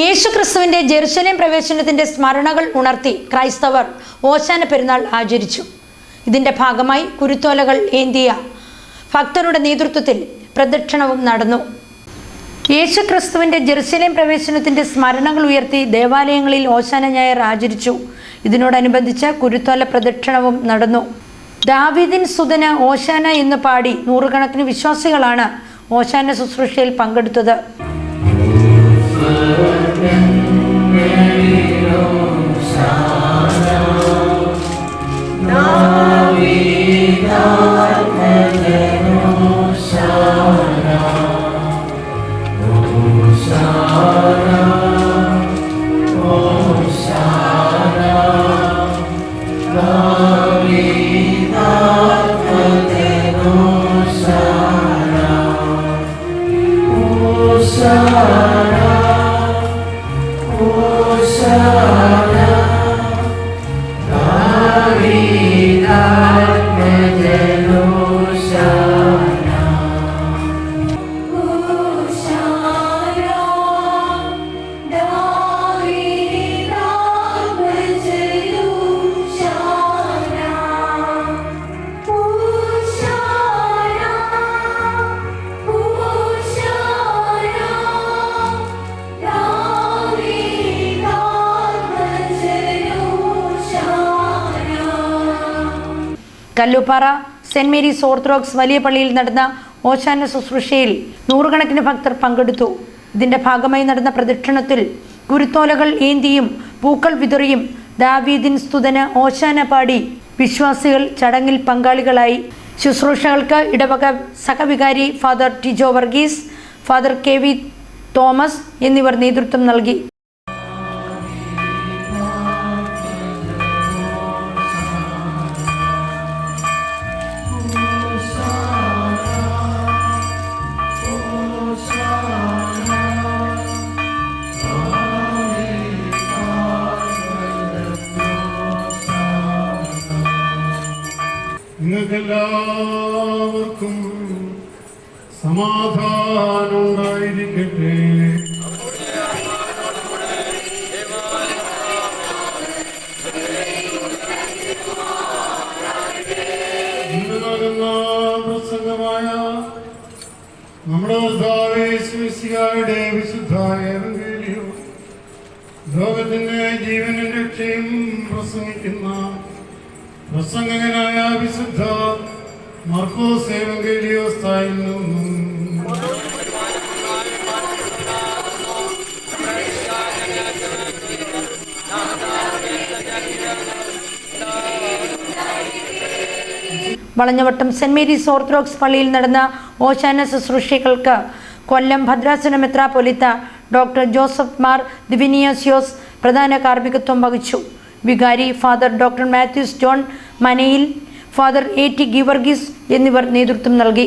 യേശുക്രിസ്തുവിന്റെ ജെറുസലേം പ്രവേശനത്തിന്റെ സ്മരണകൾ ഉണർത്തി ക്രൈസ്തവർ ഓശാന പെരുന്നാൾ ആചരിച്ചു. ഇതിന്റെ ഭാഗമായി കുരുത്തോലകൾ ഏന്തിയ ഭക്തരുടെ നേതൃത്വത്തിൽ പ്രദക്ഷിണവും നടന്നു. യേശുക്രിസ്തുവിന്റെ ജെറുസലേം പ്രവേശനത്തിന്റെ സ്മരണകൾ ഉയർത്തി ദേവാലയങ്ങളിൽ ഓശാന ഞായർ ആചരിച്ചു. ഇതിനോടനുബന്ധിച്ച് കുരുത്തോല പ്രദക്ഷിണവും നടന്നു. ദാവിദിൻ സുതന ഓശാന എന്ന് പാടി നൂറുകണക്കിന് വിശ്വാസികളാണ് ഓശാന ശുശ്രൂഷയിൽ പങ്കെടുത്തത്. Amén. Kalluppara saint Mary's orthodox വലിയ പള്ളിയിൽ നടന്ന ഓശാന ശുശ്രൂഷയിൽ നൂറുകണക്കിന് ഭക്തർ പങ്കെടുത്തു. ഇതിന്റെ ഭാഗമായി നടന്ന പ്രദക്ഷിണത്തിൽ കുരുത്തോലകൾ ഏന്തിയും പൂക്കൾ വിതറിയും ദാവീദിൻ സ്തുതന ഓശാന പാടി വിശ്വാസികൾ ചടങ്ങിൽ പങ്കാളികളായി. ശുശ്രൂഷകൾക്ക് ഇടവക സഹവികാരി father Tijo Varghese father K V Thomas എന്നിവർ നേതൃത്വം നൽകി. സമാധാനം ഉണ്ടായിരിക്കട്ടെ പ്രസംഗമായ നമ്മുടെ കർത്താവേശുമിശിഹായുടെ വിശുദ്ധായ ലോകത്തിന്റെ ജീവനും രക്ഷയും പ്രസംഗിക്കുന്ന പ്രസംഗകനായ വിശുദ്ധ മർക്കോസ് ഏവങ്കേലിയോസ്തായിൽ നിന്നും വളഞ്ഞവട്ടം സെന്റ് മേരീസ് ഓർത്തഡോക്സ് പള്ളിയിൽ നടന്ന ഓശാന ശുശ്രൂഷകൾക്ക് കൊല്ലം ഭദ്രാസന മെത്രാപൊലിത്ത ഡോക്ടർ ജോസഫ് മാർ ദിവിനിയോസിയോസ് പ്രധാന കാർമ്മികത്വം വഹിച്ചു. വികാരി father doctor Mathews John Manayil father A T Geevarghese എന്നിവർ നേതൃത്വം നൽകി.